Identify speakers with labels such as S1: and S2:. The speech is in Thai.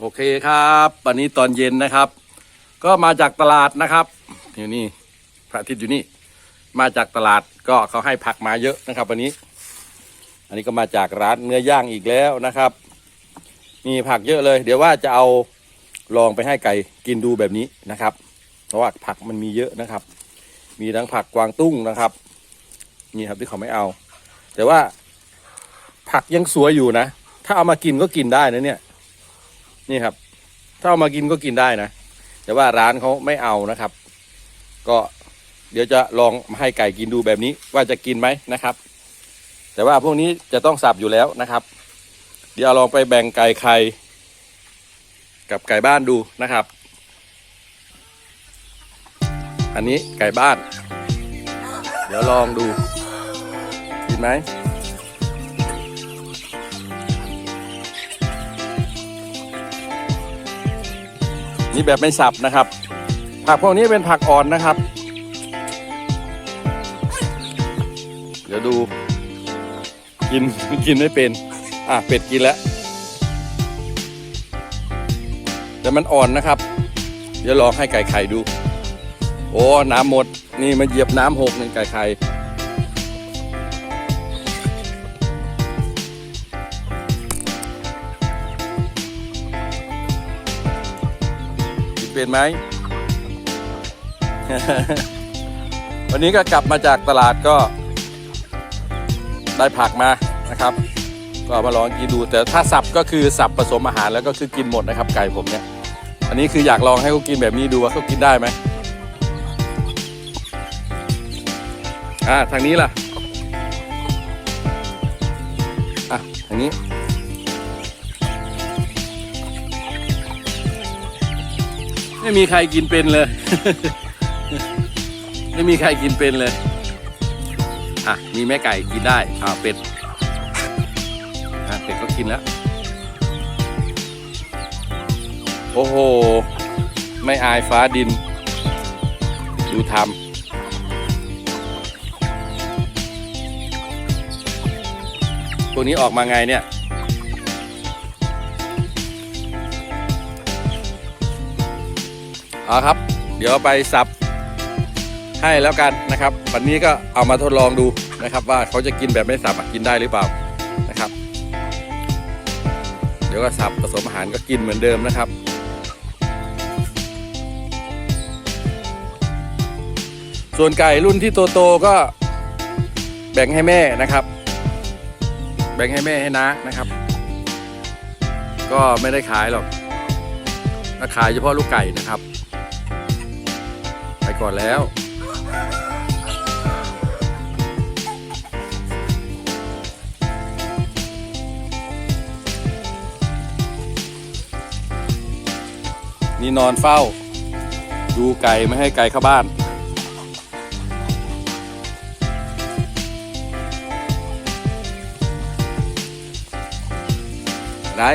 S1: โอเคครับวันนี้ตอนเย็นนะครับ ก็มาจากตลาดนะครับอยู่นี่พระอาทิตย์อยู่นี่ มาจากตลาดก็เขาให้ผักมาเยอะนะครับ วันนี้ อันนี้ก็มาจากร้านเนื้อย่างอีกแล้วนะครับ มีผักเยอะเลย เดี๋ยวว่าจะเอาลองไปให้ไก่กินดูแบบนี้นะครับ เพราะว่าผักมันมีเยอะนะครับ มีทั้งผักกวางตุ้งนะครับ นี่ครับที่เขาไม่เอา แต่ว่าผักยังสวยอยู่นะ ถ้าเอามากินก็กินได้นะเนี่ย นี่ครับ ถ้าเอามากินก็กินได้นะ แต่ว่าร้านเขาไม่เอานะครับ ก็เดี๋ยวจะลองมาให้ไก่กินดูแบบนี้ว่าจะกินไหมนะครับ แต่ว่าพวกนี้จะต้องสับอยู่แล้วนะครับ เดี๋ยวลองไปแบ่งไก่ไข่กับไก่บ้านดูนะครับ อันนี้ไก่บ้าน เดี๋ยวลองดูกินไหม นี่แบบไม่สับนะครับ ผักพวกนี้เป็นผักอ่อนนะครับ เดี๋ยวดูกินกินไม่เป็น อะเป็ดกินแล้วแต่มันอ่อนนะครับ เดี๋ยวลองให้ไก่ไข่ดู โอ้น้ำหมดนี่มันเหยียบน้ำหกหนึ่งไก่ไข่ เป็นไหม วันนี้ก็กลับมาจากตลาดก็ ได้ผักมานะครับ ก็มาลองกินดูแต่ถ้าสับก็คือสับผสมอาหารแล้วก็คือกินหมดนะครับ ไก่ผมเนี่ย อันนี้คืออยากลองให้เขากินแบบนี้ดูว่าเขากินได้ไหมอ่าทางนี้ล่ะ อะทางนี้ ไม่มีใครกินเป็นเลย ไม่มีใครกินเป็นเลย อะ มีแม่ไก่กินได้อ่าเป็ดอะเป็ดก็กินแล้ว โอ้โห ไม่อายฟ้าดิน ดูทำพวกนี้ออกมาไงเนี่ย เอาครับ เดี๋ยวไปสับให้แล้วกันนะครับ วันนี้ก็เอามาทดลองดูนะครับ ว่าเขาจะกินแบบไม่สับกินได้หรือเปล่านะครับ เดี๋ยวก็สับผสมอาหารก็กินเหมือนเดิมนะครับส่วนไก่รุ่นที่โตๆก็แบ่งให้แม่นะครับ แบ่งให้แม่ให้น้านะครับ ก็ไม่ได้ขายหรอกก็ขายเฉพาะลูกไก่นะครับ ก่อนแล้ว นี่นอนเฝ้า ดูไก่ไม่ให้ไก่เข้าบ้านได้